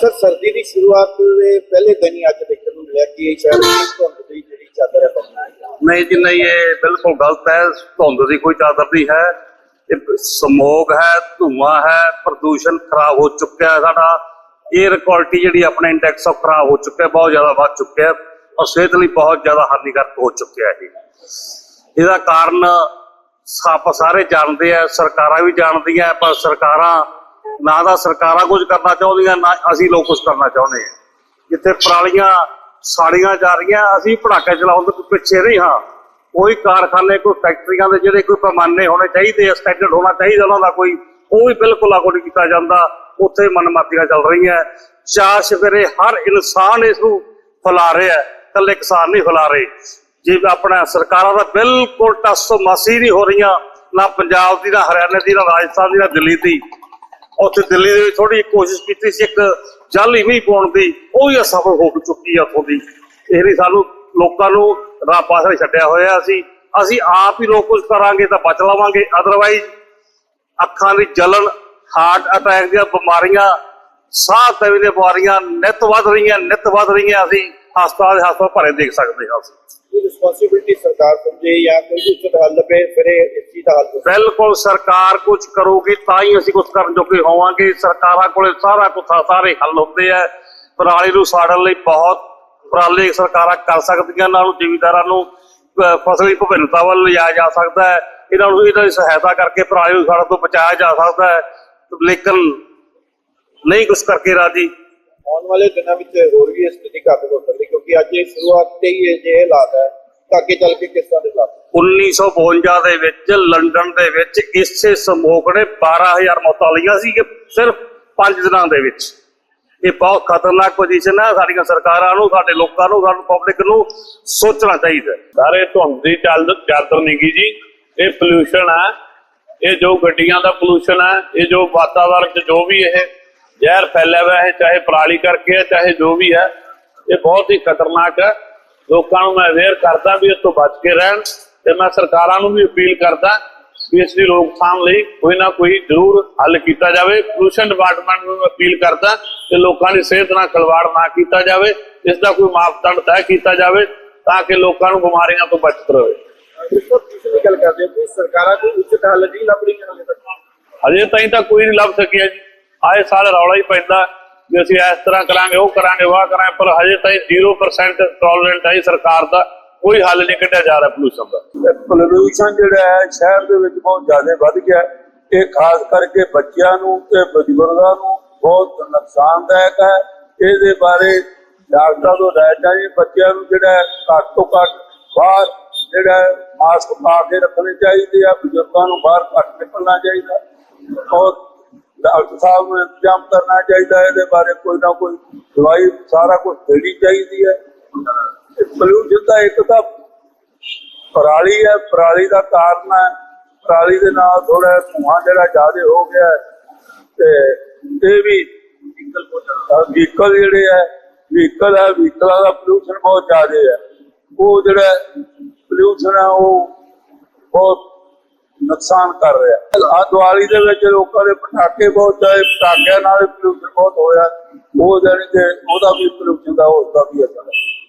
Sir, ਸਰਦੀ ਦੀ ਸ਼ੁਰੂਆਤ ਦੇ ਪਹਿਲੇ ਦਿਨ ਹੀ ਅੱਜ ਦੇਖਣ ਨੂੰ ਮਿਲਿਆ ਕਿ ਇਹ ਸ਼ਹਿਰ ਧੁੰਦ ਦੀ ਜਿਹੜੀ ਚਾਦਰ ਹੈ ਪਈ ਨਹੀਂ ਜੀ, ਨਹੀਂ, ਇਹ ਬਿਲਕੁਲ ਗਲਤ ਹੈ। ਧੁੰਦ ਦੀ ਕੋਈ ਚਾਦਰ ਨਹੀਂ ਹੈ। ਇਹ ਸਮੋਗ ਹੈ, ਧੂਆਂ ਹੈ, ਪ੍ਰਦੂਸ਼ਣ ਖਰਾਬ ਹੋ ਚੁੱਕਿਆ ਹੈ ਸਾਡਾ। 에ਅਰ ਕੁਆਲਿਟੀ ਜਿਹੜੀ ਆਪਣੇ ਇੰਡੈਕਸ ਆਫ ਖਰਾਬ ਹੋ ਚੁੱਕਿਆ, ਬਹੁਤ ਜ਼ਿਆਦਾ ਵੱਧ ਚੁੱਕਿਆ ਔਰ ਸਿਹਤ ਲਈ ਬਹੁਤ ਜ਼ਿਆਦਾ ਹਾਨੀਕਾਰਕ ਹੋ ਚੁੱਕਿਆ ਹੈ ਇਹਦਾ ਕਾਰਨ ਆਪਾਂ ਸਾਰੇ ਜਾਣਦੇ ਆ, ਸਰਕਾਰਾਂ ਵੀ ਜਾਣਦੀਆਂ, ਪਰ ਸਰਕਾਰਾਂ ਨਾ ਤਾਂ ਸਰਕਾਰਾਂ ਕੁਝ ਕਰਨਾ ਚਾਹੁੰਦੀਆਂ, ਨਾ ਅਸੀਂ ਲੋਕ ਕੁਝ ਕਰਨਾ ਚਾਹੁੰਦੇ ਹਾਂ। ਜਿੱਥੇ ਪਰਾਲੀਆਂ ਸਾੜੀਆਂ ਜਾ ਰਹੀਆਂ, ਅਸੀਂ ਪੜਾਕੇ ਚਲਾਉਣ ਤੋਂ ਪਿੱਛੇ ਨਹੀਂ ਹਾਂ। ਕੋਈ ਕਾਰਖਾਨੇ, ਕੋਈ ਫੈਕਟਰੀਆਂ ਦੇ ਜਿਹੜੇ ਕੋਈ ਪੈਮਾਨੇ ਹੋਣੇ ਚਾਹੀਦੇ ਸਟੈਂਡਰਡ ਹੋਣਾ ਚਾਹੀਦਾ, ਉਹਨਾਂ ਦਾ ਕੋਈ ਉਹ ਵੀ ਬਿਲਕੁਲ ਲਾਗੂ ਨਹੀਂ ਕੀਤਾ ਜਾਂਦਾ। ਉੱਥੇ ਮਨਮਾਤੀਆਂ ਚੱਲ ਰਹੀਆਂ। ਚਾਰ ਸਵੇਰੇ ਹਰ ਇਨਸਾਨ ਇਸ ਨੂੰ ਫੈਲਾ ਰਿਹਾ ਹੈ, ਇਕੱਲੇ ਕਿਸਾਨ ਨਹੀਂ ਫੈਲਾ ਰਹੇ। ਜੇ ਆਪਣਾ ਸਰਕਾਰਾਂ ਦਾ ਬਿਲਕੁਲ ਟਸੋ ਮਾਸੀ ਨਹੀਂ ਹੋ ਰਹੀਆਂ, ਨਾ ਪੰਜਾਬ ਦੀ, ਨਾ ਹਰਿਆਣਾ ਦੀ, ਨਾ ਰਾਜਸਥਾਨ ਦੀ, ਨਾ ਦਿੱਲੀ ਦੀ। ਉੱਥੇ ਦਿੱਲੀ ਦੇ ਵਿੱਚ ਥੋੜੀ ਕੋਸ਼ਿਸ਼ ਕੀਤੀ ਸੀ, ਇੱਕ ਜਾਲੀ ਮੀਂਹ ਪਾਉਣ ਦੀ, ਉਹ ਵੀ ਅਸਫਲ ਹੋ ਚੁੱਕੀ ਆ ਉੱਥੋਂ ਦੀ। ਇਹ ਲਈ ਸਾਨੂੰ ਲੋਕਾਂ ਨੂੰ ਰਾਹ ਪਾਸੇ ਛੱਡਿਆ ਹੋਇਆ ਸੀ ਅਸੀਂ ਆਪ ਹੀ ਲੋਕ ਕੁਝ ਕਰਾਂਗੇ ਤਾਂ ਬਚ ਲਵਾਂਗੇ ਅਦਰਵਾਈਜ਼ ਅੱਖਾਂ ਦੀ ਜਲਨ ਹਾਰਟ ਅਟੈਕ ਦੀਆਂ ਬਿਮਾਰੀਆਂ, ਸਾਹ ਤਵੀ ਦੀਆਂ ਬਿਮਾਰੀਆਂ ਨਿਤ ਵੱਧ ਰਹੀਆਂ, ਨਿਤ ਵੱਧ ਰਹੀਆਂ ਅਸੀਂ। ਹਸਪਤਾਲ ਦੇ ਹਸਪਤਾਲ ਭਰੇ ਦੇਖ ਸਕਦੇ ਹਾਂ ਅਸੀਂ। ਇਹ ਰਿਸਪੌਂਸਿਬਿਲਟੀ ਸਰਕਾਰ ਸਮਝੇ ਜਾਂ ਕੋਈ ਉਚਿਤ ਹੱਲ ਲੱਭੇ ਫਿਰ ਇਸ ਚੀਜ਼ ਦਾ ਹੱਲ ਬਿਲਕੁਲ ਸਰਕਾਰ ਕੁਝ ਕਰੂਗੀ ਤਾਂ ਹੀ ਅਸੀਂ ਕੁਝ ਕਰਨ ਜੋਗੇ ਹੋਵਾਂਗੇ। ਸਰਕਾਰਾਂ ਕੋਲੇ ਸਾਰਾ ਕੁਝ ਸਾਰੇ ਹੱਲ ਹੁੰਦੇ ਆ। ਪਰਾਲੀ ਨੂੰ ਸਾੜਨ ਲਈ ਬਹੁਤ ਉਪਰਾਲੇ ਸਰਕਾਰਾਂ ਕਰ ਸਕਦੀਆਂ ਨਾਲ ਜ਼ਿਮੀਂਦਾਰਾਂ ਨੂੰ ਅਹ, ਫਸਲੀ ਵਿਭਿੰਨਤਾ ਵੱਲ ਲਿਜਾਇਆ ਜਾ ਸਕਦਾ ਹੈ। ਇਹਨਾਂ ਨੂੰ ਇਹਨਾਂ ਦੀ ਸਹਾਇਤਾ ਕਰਕੇ ਪਰਾਲੀ ਨੂੰ ਸਾੜਨ ਤੋਂ ਬਚਾਇਆ ਜਾ ਸਕਦਾ ਹੈ। ਲੇਕਿਨ ਨਹੀਂ ਕੁਝ ਕਰਕੇ ਰਾਜੀ। ਆਉਣ ਵਾਲੇ ਦਿਨਾਂ ਵਿੱਚ ਹੋਰ ਵੀ ਸਥਿਤੀ ਘੱਟ ਹੋ ਸਕਦੀ ਕਿਉਂਕਿ ਅੱਜ ਇਹ ਸ਼ੁਰੂਆਤ ਤੇ ਹੀ ਇਹ ਜੇ ਹਾਲਾਤ ਹੈ ਤਾਂ ਅੱਗੇ ਚੱਲ ਕੇ ਕਿਸ ਤਰ੍ਹਾਂ ਦੇ ਹਾਲਾਤ 1952 ਦੇ ਵਿੱਚ ਲੰਡਨ ਦੇ ਵਿੱਚ ਇਸੇ ਸਮੂਹ ਨੇ 12000 ਮੌਤਾਂ ਲਈਆਂ ਸੀ ਸਿਰਫ 5 ਦਿਨਾਂ ਦੇ ਵਿੱਚ ਇਹ ਬਹੁਤ ਖਤਰਨਾਕ ਪੋਜੀਸ਼ਨ ਹੈ ਸਾਡੀਆਂ ਸਰਕਾਰਾਂ ਨੂੰ ਸਾਡੇ ਲੋਕਾਂ ਨੂੰ ਸਾਨੂੰ ਪਬਲਿਕ ਨੂੰ ਸੋਚਣਾ ਚਾਹੀਦਾ। ਸਾਰੇ ਧੁੰਦ ਦੀ ਚੱਲ ਚਾਦਰ ਨਹੀਂ ਗੀ ਜੀ ਇਹ ਪੋਲੂਸ਼ਨ ਹੈ ਇਹ ਜੋ ਗੱਡੀਆਂ ਦਾ ਪੋਲੂਸ਼ਨ ਹੈ ਇਹ ਜੋ ਵਾਤਾਵਰਣ 'ਚ ਜੋ ਵੀ ਇਹ ਜ਼ਹਿਰ ਫੈਲਿਆ ਹੋਇਆ ਹੈ ਚਾਹੇ ਪਰਾਲੀ ਕਰਕੇ ਹੈ ਚਾਹੇ ਜੋ ਵੀ ਹੈ ਇਹ ਬਹੁਤ ਹੀ ਖਤਰਨਾਕ ਹੈ। ਲੋਕਾਂ ਨੂੰ ਮੈਂ ਅਵੇਅਰ ਕਰਦਾ ਵੀ ਇਸ ਤੋਂ ਬਚ ਕੇ ਰਹਿਣ ਤੇ ਮੈਂ ਸਰਕਾਰਾਂ ਨੂੰ ਵੀ ਅਪੀਲ ਕਰਦਾ ਵੀ ਇਸ ਦੀ ਰੋਕਥਾਮ ਲਈ ਕੋਈ ਨਾ ਕੋਈ ਜ਼ਰੂਰ ਹੱਲ ਕੀਤਾ ਜਾਵੇ। ਪੋਲੂਸ਼ਨ ਡਿਪਾਰਟਮੈਂਟ ਨੂੰ ਅਪੀਲ ਕਰਦਾ ਕਿ ਲੋਕਾਂ ਦੀ ਸਿਹਤ ਨਾਲ ਖਿਲਵਾੜ ਨਾ ਕੀਤਾ ਜਾਵੇ ਇਸ ਦਾ ਕੋਈ ਮਾਪਦੰਡ ਤੈਅ ਕੀਤਾ ਜਾਵੇ ਤਾਂ ਕਿ ਲੋਕਾਂ ਨੂੰ ਬਿਮਾਰੀਆਂ ਤੋਂ ਬਚਤ ਰਹੇ। ਤੁਸੀਂ ਗੱਲ ਕਰਦੇ ਹੋ ਕਿ ਸਰਕਾਰਾਂ ਕੋਈ ਉਚਿਤ ਹੱਲ ਨਹੀਂ ਲੱਭ ਰਹੀਆਂ ਹਾਲੇ ਤੱਕ। ਅਜੇ ਤਾਈਂ ਤਾਂ ਕੋਈ ਨਹੀਂ ਲੱਭ ਸਕਿਆ ਜੀ। ਆਏ ਸਾਲ ਰੌਲਾ ਹੀ ਪੈਂਦਾ ਵੀ ਅਸੀਂ ਇਸ ਤਰ੍ਹਾਂ ਕਰਾਂਗੇ, ਉਹ ਕਰਾਂਗੇ ਵਾਹ ਕਰਾਂਗੇ, ਪਰ ਹਜੇ ਤਾਈਂ 0% ਟੋਲਰੈਂਟ ਹੈ ਸਰਕਾਰ ਦਾ, ਕੋਈ ਹੱਲ ਨਹੀਂ ਕੱਢਿਆ ਜਾ ਰਿਹਾ ਪੋਲੂਸ਼ਨ ਦਾ। ਪੋਲੂਸ਼ਨ ਜਿਹੜਾ ਹੈ, ਸ਼ਹਿਰ ਦੇ ਵਿੱਚ ਬਹੁਤ ਜ਼ਿਆਦਾ ਵੱਧ ਗਿਆ। ਇਹ ਖਾਸ ਕਰਕੇ ਬੱਚਿਆਂ ਨੂੰ ਤੇ ਬਜ਼ੁਰਗਾਂ ਨੂੰ ਬਹੁਤ ਨੁਕਸਾਨਦਾਇਕ ਹੈ। ਇਹਦੇ ਬਾਰੇ ਡਾਕਟਰਾਂ ਤੋਂ ਰਾਏ ਚਾਹੀਦੀ ਬੱਚਿਆਂ ਨੂੰ ਜਿਹੜਾ ਘੱਟ ਤੋਂ ਘੱਟ ਬਾਹਰ ਜਿਹੜਾ ਮਾਸਕ ਪਾ ਕੇ ਰੱਖਣੇ ਚਾਹੀਦੇ ਆ, ਬਜ਼ੁਰਗਾਂ ਨੂੰ ਬਾਹਰ ਘੱਟ ਨਿਕਲਣਾ ਚਾਹੀਦਾ। ਔਰ ਡਾਕਟਰ ਸਾਹਿਬ ਨੂੰ ਇੰਤਜ਼ਾਮ ਕਰਨਾ ਚਾਹੀਦਾ ਹੈ, ਇਹਦੇ ਬਾਰੇ ਕੋਈ ਨਾ ਕੋਈ ਦਵਾਈ ਸਾਰਾ ਕੁਝ ਦੇਣੀ ਚਾਹੀਦੀ ਹੈ। ਪੋਲੂਸ਼ਨ ਦਾ ਇੱਕ ਤਾਂ ਪਰਾਲੀ ਹੈ, ਪਰਾਲੀ ਦਾ ਕਾਰਨ ਹੈ। ਪਰਾਲੀ ਦੇ ਨਾਲ ਥੋੜਾ ਧੂਆਂ ਜਿਹੜਾ ਜ਼ਿਆਦਾ ਹੋ ਗਿਆ ਤੇ ਇਹ ਵੀ ਵਹੀਕਲ ਜਿਹੜੇ ਹੈ ਵਹੀਕਲ ਹੈ ਵਹੀਕਲਾਂ ਦਾ ਪੋਲੂਸ਼ਨ ਬਹੁਤ ਜ਼ਿਆਦਾ ਹੈ। ਉਹ ਜਿਹੜਾ ਪੋਲੂਸ਼ਨ ਹੈ, ਉਹ ਬਹੁਤ ਨੁਕਸਾਨ ਕਰ ਰਿਹਾ ਹੈ। ਆ ਦੀਵਾਲੀ ਦੇ ਵਿੱਚ ਲੋਕਾਂ ਦੇ ਪਟਾਕੇ ਬਹੁਤ ਚਾਹੇ ਪਟਾਕਿਆਂ ਨਾਲ ਪੋਲੂਸ਼ਨ ਬਹੁਤ ਹੋਇਆ, ਉਹ ਜਾਣੀ ਕਿ ਉਹਦਾ ਵੀ ਪੋਲੂਸ਼ਨ ਦਾ ਉਸਦਾ ਵੀ ਅਸਰ ਹੈ।